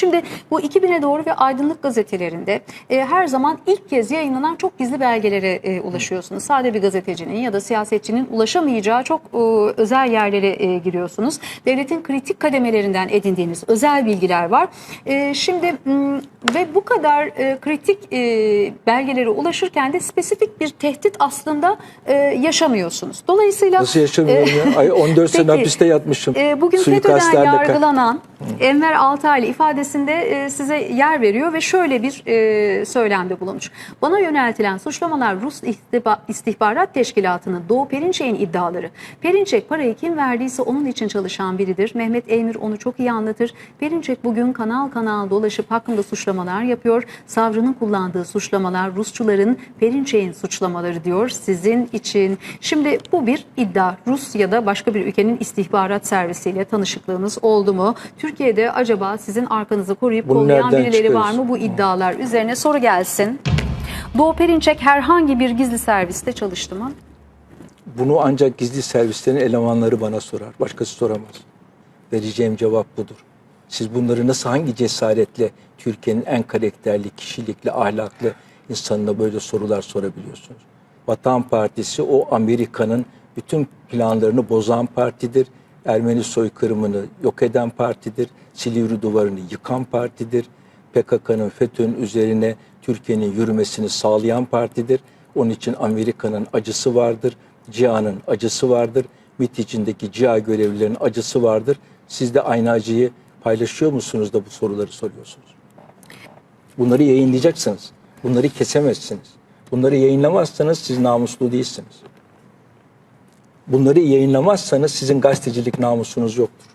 Şimdi bu 2000'e doğru ve aydınlık gazetelerinde e, her zaman ilk kez yayınlanan çok gizli belgelere e, ulaşıyorsunuz. Sade bir gazetecinin ya da siyasetçinin ulaşamayacağı çok e, özel yerlere e, giriyorsunuz. Devletin kritik kademelerinden edindiğiniz özel bilgiler var. E, şimdi ve bu kadar e, kritik e, belgelere ulaşırken de spesifik bir tehdit aslında e, yaşamıyorsunuz. Dolayısıyla Nasıl yaşamıyorum ya? Ay 14 sene hapiste yatmışım. e, bugün FETÖ'den yargılanan Enver Altaylı ifadesinde e, size yer veriyor ve şöyle bir e, söylemde bulunmuş. Bana yöneltilen suçlamalar Rus İstihba- İstihbarat Teşkilatı'nın Doğu Perinçek'in iddiaları. Perinçek parayı kim verdiyse onun için çalışan biridir. Mehmet Eymir onu çok iyi anlatır. Perinçek bugün kanal kanal dolaşıp hakkında suçlamalar yapıyor. Savcının kullandığı suçlamalar Rusçuların Perinçek'in suçlamaları diyor sizin için. Şimdi bu bir iddia. Rus ya da başka bir ülkenin istihbarat servisiyle tanışıklığınız oldu mu? Türkiye'de acaba sizin arkanızı koruyup Bunu kollayan birileri var mı bu iddialar üzerine soru gelsin. Doğu Perinçek herhangi bir gizli serviste çalıştı mı? Bunu ancak gizli servislerin elemanları bana sorar. Başkası soramaz. Vereceğim cevap budur. Siz bunları nasıl hangi cesaretle Türkiye'nin en karakterli, kişilikli, ahlaklı insanına böyle sorular sorabiliyorsunuz? Vatan Partisi o Amerika'nın bütün planlarını bozan partidir. Ermeni soykırımını yok eden partidir. Silivri duvarını yıkan partidir. PKK'nın FETÖ'nün üzerine Türkiye'nin yürümesini sağlayan partidir. Onun için Amerika'nın acısı vardır. CİA'nın acısı vardır. MİT içindeki CİA görevlilerinin acısı vardır. Siz de aynı acıyı paylaşıyor musunuz da bu soruları soruyorsunuz? Bunları yayınlayacaksınız. Bunları kesemezsiniz. Bunları yayınlamazsanız siz namuslu değilsiniz. Bunları yayınlamazsanız sizin gazetecilik namusunuz yoktur.